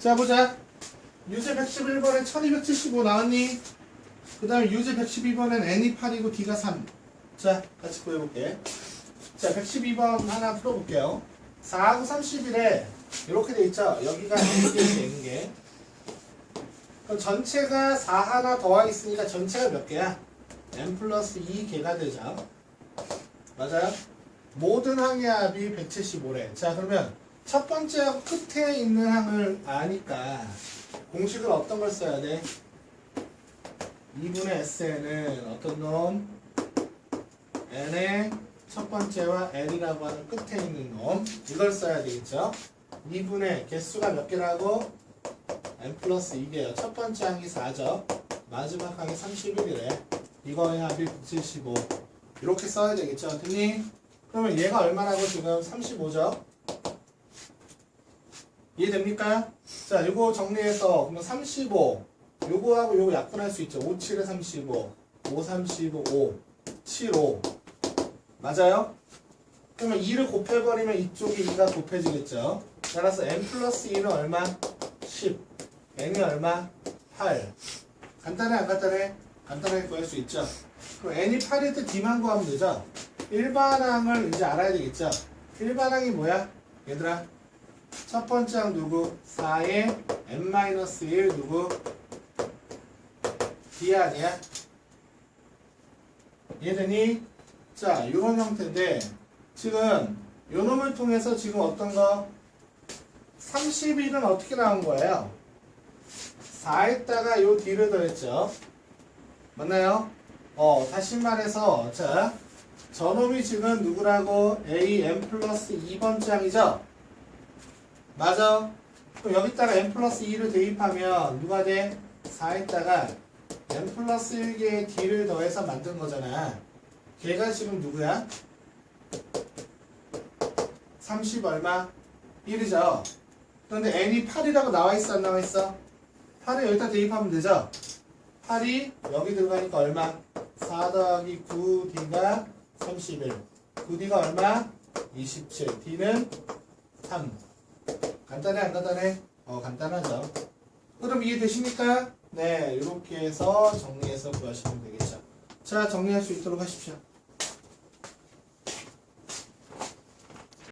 자, 보자. 유제 111번에 1275 나왔니? 그 다음에 유제 112번엔 n이 8이고 d가 3. 자, 같이 구해볼게. 자, 112번 하나 풀어볼게요. 4하고 31에 이렇게 돼 있죠? 여기가 n개, n개. 그럼 전체가 4 하나 더하 있으니까 전체가 몇 개야? n 플러스 2개가 되죠. 맞아요? 모든 항의 합이 175래. 자, 그러면 첫 번째하고 끝에 있는 항을 아니까 공식을 어떤 걸 써야 돼? 2분의 SN은 어떤 놈? N의 첫 번째와 L이라고 하는 끝에 있는 놈. 이걸 써야 되겠죠? 2분의 개수가 몇 개라고? N 플러스 2개요. 첫 번째 항이 4죠. 마지막 항이 31이래. 이거의 합이 175. 이렇게 써야 되겠죠? 그러면 얘가 얼마라고 지금 35죠? 이해됩니까? 자, 요거 정리해서 그러면 35 요거하고 요거 약분할 수 있죠. 5, 7에 35 5, 35, 5 7, 5 맞아요? 그러면 2를 곱해버리면 이쪽이 2가 곱해지겠죠. 따라서 n 플러스 2는 얼마? 10 n이 얼마? 8 간단해 안 간단해? 간단하게 구할 수 있죠. 그럼 n이 8일 때 d만 구하면 되죠. 일반항을 이제 알아야 되겠죠. 일반항이 뭐야? 얘들아 첫 번째 항 누구? 4에 n-1 누구? d 아니야? 얘들이 자 이런 형태인데 지금 요 놈을 통해서 지금 어떤 거 31은 어떻게 나온 거예요? 4에다가 요 d를 더했죠 맞나요? 어 다시 말해서 자 저놈이 지금 누구라고 a n 플러스 2번 장이죠? 맞아. 그럼 여기다가 n 플러스 2를 대입하면 누가 돼? 4에다가 n 플러스 1개의 d를 더해서 만든 거잖아. 걔가 지금 누구야? 30 얼마? 1이죠. 그런데 n이 8이라고 나와 있어 안 나와 있어? 8을 여기다 대입하면 되죠. 8이 여기 들어가니까 얼마? 4 더하기 9d가 31. 9d가 얼마? 27. d는 3. 간단해 안 간단해? 어 간단하죠. 그럼 이해되십니까? 네 이렇게 해서 정리해서 구하시면 되겠죠. 자 정리할 수 있도록 하십시오.